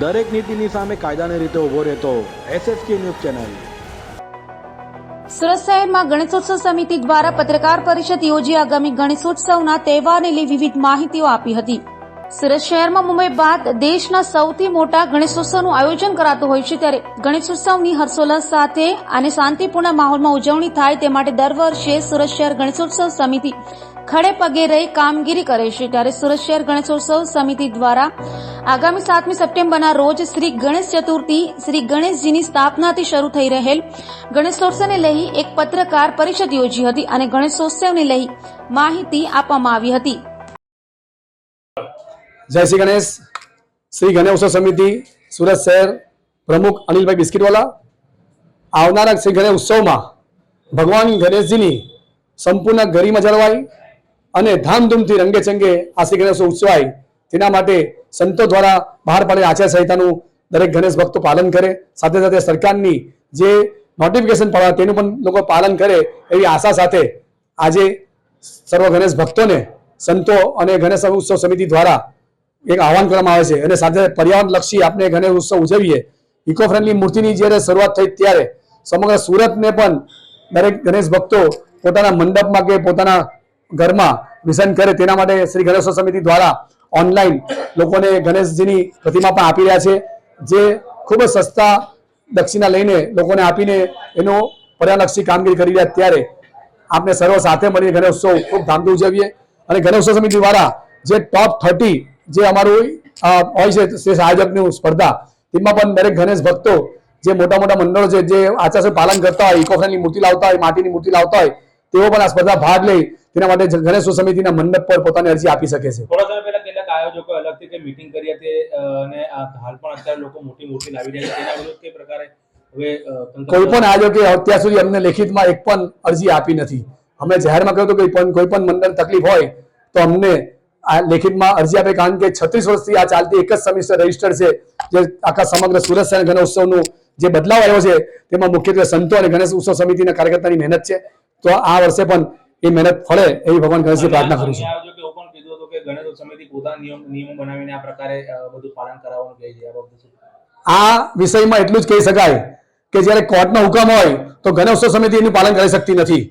દરેક નીતિની સામે કાયદાની રીતે ઊભો રહેતો એસએસકે ન્યૂઝ ચેનલ. સુરત શહેરમાં ગણેશોત્સવ સમિતિ દ્વારા પત્રકાર પરિષદ યોજી આગામી ગણેશોત્સવના તહેવારને લઈ વિવિધ માહિતીઓ આપી હતી. સુરત શહેરમાં મુંબઈ બાદ દેશના સૌથી મોટા ગણેશોત્સવનું આયોજન કરાતું હોય છે ત્યારે ગણેશોત્સવની હર્ષોલ્લાસ સાથે અને શાંતિપૂર્ણ માહોલમાં ઉજવણી થાય તે માટે દર વર્ષે સુરત શહેર ગણેશોત્સવ સમિતિ ખડે પગે રહી કામગીરી કરે છે. ત્યારે સુરત શહેર ગણેશોત્સવ સમિતિ દ્વારા આગામી સાતમી સપ્ટેમ્બરના રોજ શ્રી ગણેશ ચતુર્થી, શ્રી ગણેશજીની સ્થાપનાથી શરૂ થઈ રહેલ ગણેશોત્સવને લઈ એક પત્રકાર પરિષદ યોજી હતી અને ગણેશોત્સવને લઈ માહિતી આપવામાં આવી હતી. જય શ્રી ગણેશ. શ્રી ગણેશોત્સવ સમિતિ, સુરત શહેર પ્રમુખ અનિલભાઈ બિસ્કીટવાલા. આવનારા શ્રી ગણેશ ઉત્સવમાં ભગવાન ગણેશજીની સંપૂર્ણ ગરિમા જળવાય અને ધામધૂમથી રંગે ચંગે આ શ્રી ગણેશ ઉત્સવાય તેના માટે સંતો દ્વારા બહાર પાડેલ આચાર સંહિતાનું દરેક ગણેશ ભક્તો પાલન કરે. સાથે સાથે સરકારની જે નોટિફિકેશન પાડવા તેનું પણ લોકો પાલન કરે એવી આશા સાથે આજે સર્વ ગણેશ ભક્તોને સંતો અને ગણેશ ઉત્સવ સમિતિ દ્વારા એક આહવાન કરવામાં આવે છે. અને સાથે પર્યાવરણ લક્ષી આપણે ગણેશ ઉત્સવ ઉજવીએ. ઇકો ફ્રેન્ડલી મૂર્તિની જ્યારે શરૂઆત થઈ ત્યારે સમગ્ર સુરતને પણ દરેક ગણેશ ભક્તો પોતાના મંડપમાં કે પોતાના ઘરમાં વિસર્જન કરે તેના માટે શ્રી ગણેશ સમિતિ દ્વારા ઓનલાઈન લોકોને ગણેશજીની પ્રતિમા પણ આપી રહ્યા છે. જે ખૂબ જ સસ્તા દક્ષિણા લઈને લોકોને આપીને એનો પર્યાલક્ષી કામગીરી કરી રહ્યા ત્યારે આપણે સર્વ સાથે મળીને ગણેશોત્સવ ખૂબ ધામથી ઉજવીએ અને ગણેશ સમિતિ દ્વારા જે ટોપ થર્ટી જે અમારું હોય છે શ્રેષ્ઠ આયોજકની સ્પર્ધા, તેમાં પણ દરેક ગણેશ ભક્તો જે મોટા મોટા મંડળો છે, જે આચાર પાલન કરતા હોય ઇકો ફ્રેન્ડની મૂર્તિ લાવતા હોય, માટીની મૂર્તિ લાવતા હોય, તેઓ પણ આ સ્પર્ધા ભાગ લઈ તેના માટે ગણેશ સમિતિના મંડપ પર પોતાની અરજી આપી શકે છે. થોડા સમય પહેલા કેટલાક આયોજકો અલગથી કે મીટિંગ કરી હતી અને હાલ પણ અત્યારે લોકો મોટી મોટી લાવી રહ્યા છે. તેના વિરુદ્ધ કઈ પ્રકારે હવે કોઈ પણ આયોજકે અત્યાર સુધી અમને લેખિતમાં એક પણ અરજી આપી નથી. અમે જાહેરમાં કહ્યું હતું કે કોઈ પણ મંડળ તકલીફ હોય તો અમને આ લેખિતમાં અરજી આપે કારણ કે છત્રીસ વર્ષથી આ ચાલતી એક જ સેમિસ્ટર રજિસ્ટર છે જે આખા સમગ્ર સુરત શહેર ગણેશ ઉત્સવનું જે બદલાવ આવ્યો છે તેમાં મુખ્યત્વે સંતો અને ગણેશ ઉત્સવ સમિતિના કાર્યકર્તાની મહેનત છે. તો આ વર્ષે પણ એ મહેનત ફળે એવી ભગવાન ગણેશજી પ્રાર્થના કરું છું. આ વિષયમાં એટલું જ કહી શકાય કે જ્યારે કોર્ટનો હુકમ હોય તો ગણેશોત્સવ સમિતિ એનું પાલન કરી શકતી નથી.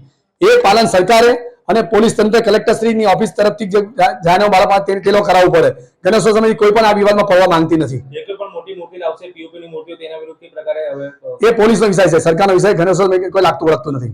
એ પાલન સરકારે અને પોલીસ તંત્ર કલેક્ટરશ્રીની ઓફિસ તરફથી જે જાહેરનામું બાળક તે તે લોકો કરાવવું પડે. ગણેશોત્સવ સમિતિ કોઈ પણ આ વિવાદમાં પડવા માંગતી નથી. એ પોલીસનો વિષય છે. સરકારનો વિષય ગણેશોત્સવ કોઈ લાગતું વળગતું નથી.